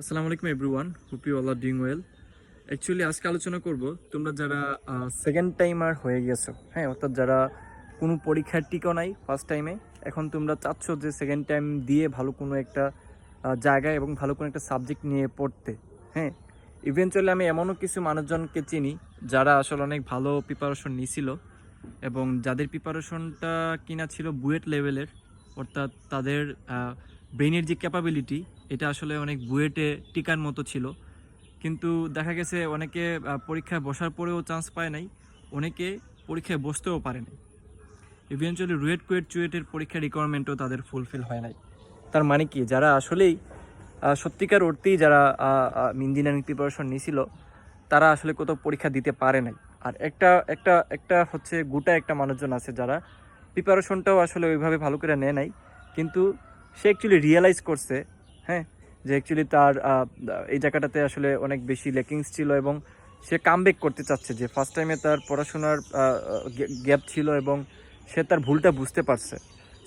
আসসালামু আলাইকুম everyone hope you all are doing well actually আজকে আলোচনা করব, তোমরা যারা সেকেন্ড টাইমার হয়ে গেছো হ্যাঁ অর্থাৎ যারা কোনো পরীক্ষার টিকও নাই ফার্স্ট টাইমে এখন তোমরা চাচ্ছ যে সেকেন্ড টাইম দিয়ে ভালো কোনো একটা জায়গায় এবং ভালো কোনো একটা সাবজেক্ট নিয়ে পড়তে হ্যাঁ। ইভেনচুয়ালি আমি এমনও কিছু মানুষজনকে চিনি, যারা আসলে অনেক ভালো প্রিপারেশন নিছিল এবং যাদের প্রিপারেশনটা কিনা ছিল বুয়েট লেভেলের অর্থাৎ তাদের ব্রেনের যে ক্যাপাবিলিটি এটা আসলে অনেক বুয়েটে টিকার মতো ছিল। কিন্তু দেখা গেছে অনেকে পরীক্ষায় বসার পরেও চান্স পায় নাই, অনেকে পরীক্ষায় বসতেও পারে নাই। ইভেনচুয়ালি রুয়েট কুয়েট চুয়েটের পরীক্ষার রিকোয়ারমেন্টও তাদের ফুলফিল হয় নাই। তার মানে কি? যারা আসলেই সত্যিকার অর্থেই যারা ইঞ্জিনিয়ারিং প্রিপারেশন নিয়েছিল তারা আসলে কোথাও পরীক্ষা দিতে পারে নাই। আর একটা একটা একটা হচ্ছে গোটা একটা মানুষজন আছে যারা প্রিপারেশনটাও আসলে ওইভাবে ভালো করে নেয় নাই। কিন্তু সে অ্যাকচুয়ালি রিয়েলাইজ করছে হ্যাঁ যে অ্যাকচুয়ালি তার এই জায়গাটাতে আসলে অনেক বেশি লেকিংস ছিল এবং সে কামব্যাক করতে চাচ্ছে যে ফার্স্ট টাইমে তার পড়াশোনার গ্যাপ ছিল এবং সে তার ভুলটা বুঝতে পারছে।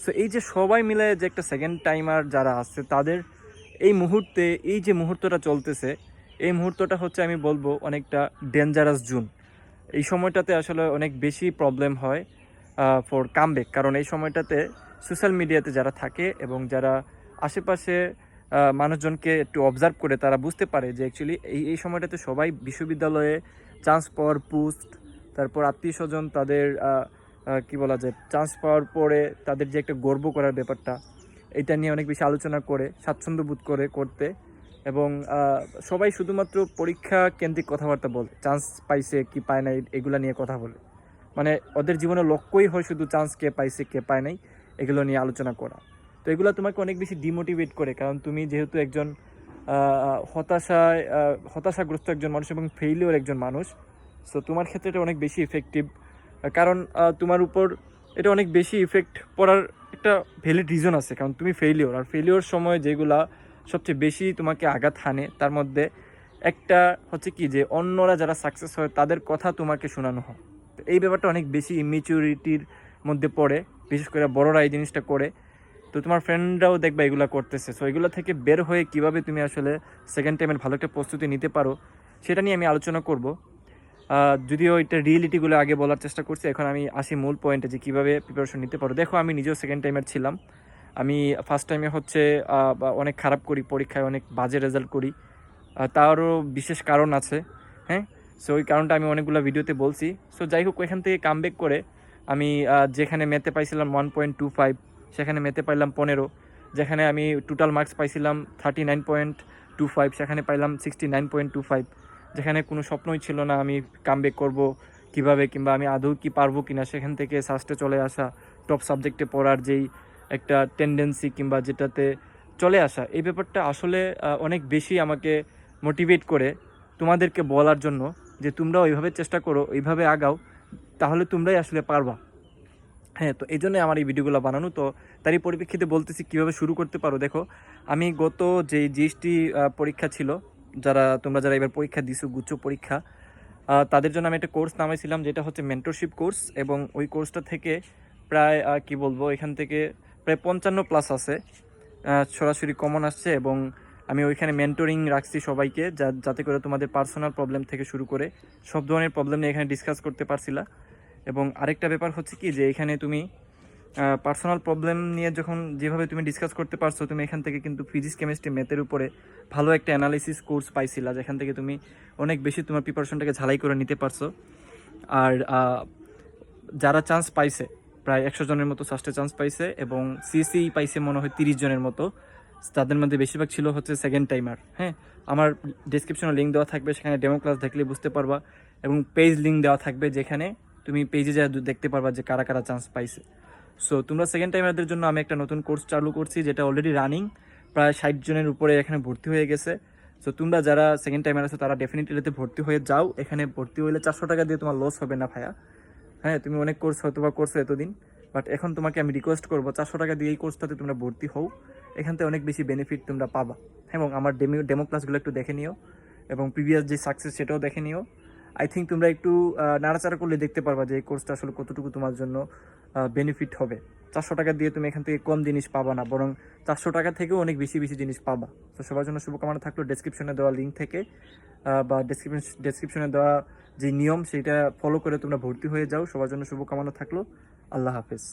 সো এই যে সবাই মিলে যে একটা সেকেন্ড টাইমার যারা আছে, তাদের এই মুহূর্তে, এই যে মুহূর্তটা চলতেছে, এই মুহূর্তটা হচ্ছে আমি বলব অনেকটা ডেঞ্জারাস জুন এই সময়টাতে আসলে অনেক বেশি প্রবলেম হয় ফর কামব্যাক কারণ এই সময়টাতে সোশ্যাল মিডিয়াতে যারা থাকে এবং যারা আশেপাশে মানুষজনকে একটু অবজার্ভ করে তারা বুঝতে পারে যে অ্যাকচুয়ালি এই এই সময়টাতে সবাই বিশ্ববিদ্যালয়ে চান্স পাওয়ার পোস্ট তারপর আত্মীয় স্বজন তাদের কি বলা যায় চান্স পাওয়ার পরে তাদের যে একটা গর্ব করার ব্যাপারটা, এটা নিয়ে অনেক বেশি আলোচনা করে, স্বাচ্ছন্দ্য বোধ করে, করতে। এবং সবাই শুধুমাত্র পরীক্ষা কেন্দ্রিক কথাবার্তা বলে চান্স পাইছে কি পায় নাই, এগুলা নিয়ে কথা বলে। মানে ওদের জীবনের লক্ষ্যই হয় শুধু চান্স কে পাইছে, কে পায় নাই। এগুলো নিয়ে আলোচনা করা। তো এগুলো তোমাকে অনেক বেশি ডিমোটিভেট করে, কারণ তুমি যেহেতু একজন হতাশায় হতাশাগ্রস্ত একজন মানুষ এবং ফেইলিওর একজন মানুষ সো তোমার ক্ষেত্রে এটা অনেক বেশি ইফেক্টিভ কারণ তোমার উপর এটা অনেক বেশি ইফেক্ট পড়ার একটা ভ্যালিড রিজন আছে, কারণ তুমি ফেইলিওর আর ফেইলিওর সময় যেগুলা সবচেয়ে বেশি তোমাকে আঘাত হানে, তার মধ্যে একটা হচ্ছে কি যে, অন্যরা যারা সাকসেস হয়, তাদের কথা তোমাকে শোনানো হয়। তো এই ব্যাপারটা অনেক বেশি ইমিচিউরিটির মধ্যে পড়ে। বিশেষ করে বড়রা এই জিনিসটা করে। তো তোমার ফ্রেন্ডরাও দেখবে এগুলো করতেছে। সো এগুলো থেকে বের হয়ে কীভাবে তুমি আসলে সেকেন্ড টাইমের ভালো একটা প্রস্তুতি নিতে পারো, সেটা নিয়ে আমি আলোচনা করব। যদিও এটা রিয়েলিটিগুলো আগে বলার চেষ্টা করছি, এখন আমি আসি মূল পয়েন্টে যে কীভাবে প্রিপারেশন নিতে পারো। দেখো, আমি নিজেও সেকেন্ড টাইমের ছিলাম। আমি ফার্স্ট টাইমে হচ্ছে অনেক খারাপ করি, পরীক্ষায় অনেক বাজে রেজাল্ট করি। তারও বিশেষ কারণ আছে হ্যাঁ? সো ওই কারণটা আমি অনেকগুলো ভিডিওতে বলছি। সো যাই হোক এখান থেকে কামব্যাক করে আমি যেখানে মেতে পাইছিলাম ওয়ান পয়েন্ট টু ফাইভ সেখানে মেতে পাইলাম পনেরো। যেখানে আমি টোটাল মার্কস পাইছিলাম thirty nine point two five সেখানে পাইলাম sixty nine point two five যেখানে কোনো স্বপ্নই ছিল না আমি কামব্যাক করব কীভাবে কিংবা আমি আদৌ কি পারব কি না সেখান থেকে সাস্টে চলে আসা টপ সাবজেক্টে পড়ার যেই একটা টেন্ডেন্সি কিংবা যেটাতে চলে আসা, এই ব্যাপারটা আসলে অনেক বেশি আমাকে মোটিভেট করে তোমাদেরকে বলার জন্য যে তোমরাও ওইভাবে চেষ্টা করো ওইভাবে আগাও। তাহলে তোমরাই আসলে পারবা। হ্যাঁ তো এই জন্যই আমার এই ভিডিওগুলো বানানো। তো তারই পরিপ্রেক্ষিতে বলতেছি, কীভাবে শুরু করতে পারো? দেখো, আমি গত যে জিএসটি পরীক্ষা ছিল, যারা, তোমরা যারা এবার পরীক্ষা দিছো, গুচ্ছ পরীক্ষা তাদের জন্য আমি একটা কোর্স নামাইছিলাম, যেটা হচ্ছে মেন্টরশিপ কোর্স। এবং ওই কোর্সটা থেকে প্রায় কি বলব, এখান থেকে প্রায় পঞ্চান্ন প্লাস আছে। সরাসরি কমন আসছে এবং আমি ওইখানে মেন্টরিং রাখছি সবাইকে, যা- যাতে করে তোমাদের পার্সোনাল প্রবলেম থেকে শুরু করে সব ধরনের প্রবলেম নিয়ে এখানে ডিসকাস করতে পারছিলা। এবং আরেকটা ব্যাপার হচ্ছে কি যে এখানে তুমি পার্সোনাল প্রবলেম নিয়ে যখন যেভাবে তুমি ডিসকাস করতে পারছ, তুমি এখান থেকে কিন্তু ফিজিক্স কেমিস্ট্রি ম্যাথের উপরে ভালো একটা অ্যানালিসিস কোর্স পাইছিলা, যেখান থেকে তুমি অনেক বেশি তোমার প্রিপারেশনটাকে ঝালাই করে নিতে পারছ। আর যারা চান্স পাইছে, প্রায় একশো জনের মতো ফার্স্টে চান্স পাইছে এবং সিসি পাইছে মনে হয় তিরিশ জনের মতো, তাদের মধ্যে বেশিরভাগ ছিল হচ্ছে সেকেন্ড টাইমার হ্যাঁ? আমার ডিসক্রিপশনে লিঙ্ক দেওয়া থাকবে, সেখানে ডেমো ক্লাস দেখলে বুঝতে পারবা। এবং পেজ লিঙ্ক দেওয়া থাকবে যেখানে তুমি পেজে যা দেখতে পারবা যে কারা কারা চান্স পাইছে। সো তোমরা সেকেন্ড টাইমারদের জন্য আমি একটা নতুন কোর্স চালু করছি, যেটা অলরেডি রানিং প্রায় ষাট জনের উপরে এখানে ভর্তি হয়ে গেছে। সো তোমরা যারা সেকেন্ড টাইমার আছো, তারা ডেফিনেটলি এতে ভর্তি হয়ে যাও। এখানে ভর্তি হইলে চারশো টাকা দিয়ে তোমার লস হবে না ভাইয়া। হ্যাঁ তুমি অনেক কোর্স হয়তো বা করছ এতদিন বাট এখন তোমাকে আমি রিকোয়েস্ট করব, চারশো টাকা দিয়ে এই কোর্সটাতে তোমরা ভর্তি হও। এখান থেকে অনেক বেশি বেনিফিট তোমরা পাবা। এবং আমার ডেমো ডেমো ক্লাসগুলো একটু দেখে নিও, এবং প্রিভিয়াস যে সাকসেস সেটাও দেখে নিও। আই থিঙ্ক তোমরা একটু নাড়াচাড়া করলে দেখতে পারবা যে এই কোর্সটা আসলে কতটুকু তোমার জন্য বেনিফিট হবে। চারশো টাকা দিয়ে তুমি এখান থেকে কম জিনিস পাবা না, বরং চারশো টাকা থেকেও অনেক বেশি বেশি জিনিস পাবা। তো সবার জন্য শুভকামনা থাকল ডেসক্রিপশনে দেওয়া লিঙ্ক থেকে বা ডেসক্রিপশন ডেসক্রিপশনে দেওয়া যে নিয়ম, সেটা ফলো করে তোমরা ভর্তি হয়ে যাও। সবার জন্য শুভকামনা থাকল। আল্লাহ হাফেজ।